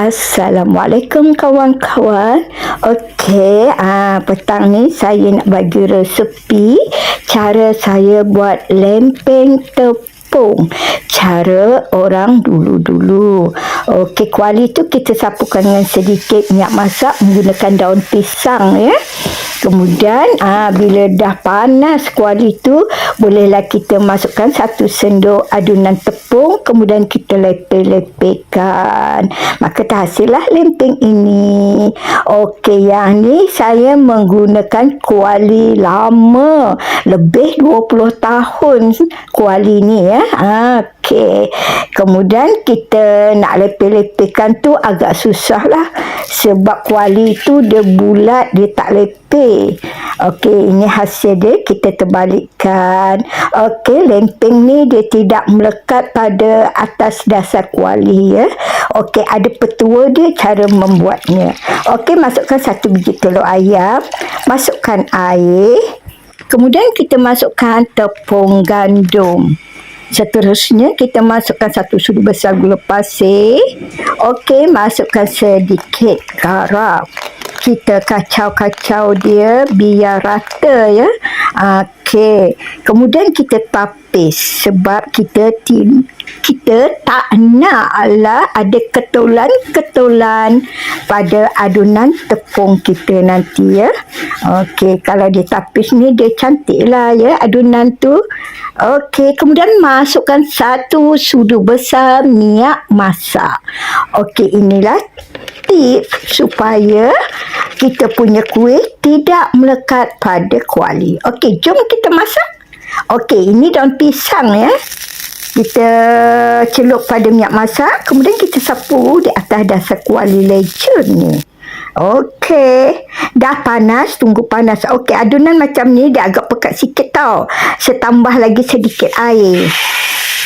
Assalamualaikum kawan-kawan. Okey, ah petang ni saya nak bagi resepi cara saya buat lempeng tepung. Cara orang dulu-dulu. Okey, kuali tu kita sapukan dengan sedikit minyak masak menggunakan daun pisang ya. Kemudian ah, bila dah panas kuali tu bolehlah kita masukkan satu sendok adunan tepung kemudian kita lepeh-lepehkan. Maka terhasillah lempeng ini. Okey yang ni saya menggunakan kuali lama. Lebih 20 tahun kuali ni ya. Okey. Kemudian kita nak lepeh-lepehkan tu agak susah lah. Sebab kuali tu dia bulat, dia tak lepeh. Okey, ini hasil dia. Kita terbalikkan. Okey, lempeng ni dia tidak melekat pada atas dasar kuali ya. Okey, ada petua dia cara membuatnya. Okey, masukkan satu biji telur ayam. Masukkan air. Kemudian kita masukkan tepung gandum. Seterusnya kita masukkan satu sudu besar gula pasir. Okey, masukkan sedikit garam. Kita kacau-kacau dia biar rata ya. Okey. Kemudian kita tapis sebab kita tin kita tak nak lah ada ketulan-ketulan pada adunan tepung kita nanti ya. Okey, kalau dia tapis ni dia cantik lah ya adunan tu. Okey, kemudian masukkan satu sudu besar minyak masak. Okey, inilah tips supaya kita punya kuih tidak melekat pada kuali. Okey, jom kita masak. Okey, ini daun pisang ya. Kita celup pada minyak masak, kemudian kita sapu di atas dasar kuali legend ni. Okey, dah panas, tunggu panas. Okey, adunan macam ni dia agak pekat sikit tau. Saya tambah lagi sedikit air.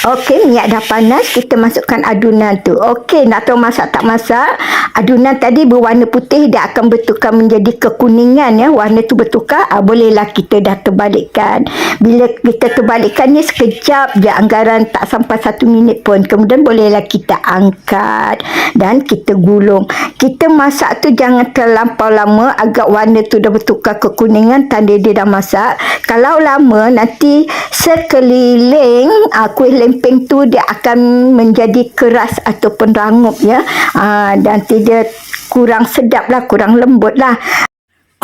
Okey, minyak dah panas, kita masukkan adunan tu. Okey, nak tahu masak tak masak? Adunan tadi berwarna putih, dia akan bertukar menjadi kekuningan ya. Warna tu bertukar, ah, bolehlah kita dah terbalikkan. Bila kita terbalikkan ni sekejap je, anggaran tak sampai satu minit pun. Kemudian bolehlah kita angkat dan kita gulung. Kita masak tu jangan terlampau lama, agak warna tu dah bertukar kekuningan, tanda dia dah masak. Kalau lama, nanti sekeliling ah, kuih lempeng tu dia akan menjadi keras ataupun rangup ya. Ah, dan tidak kurang sedap lah, kurang lembut lah.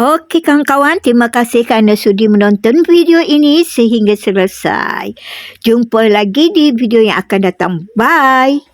Okey kawan-kawan, terima kasih kerana sudi menonton video ini sehingga selesai. Jumpa lagi di video yang akan datang. Bye.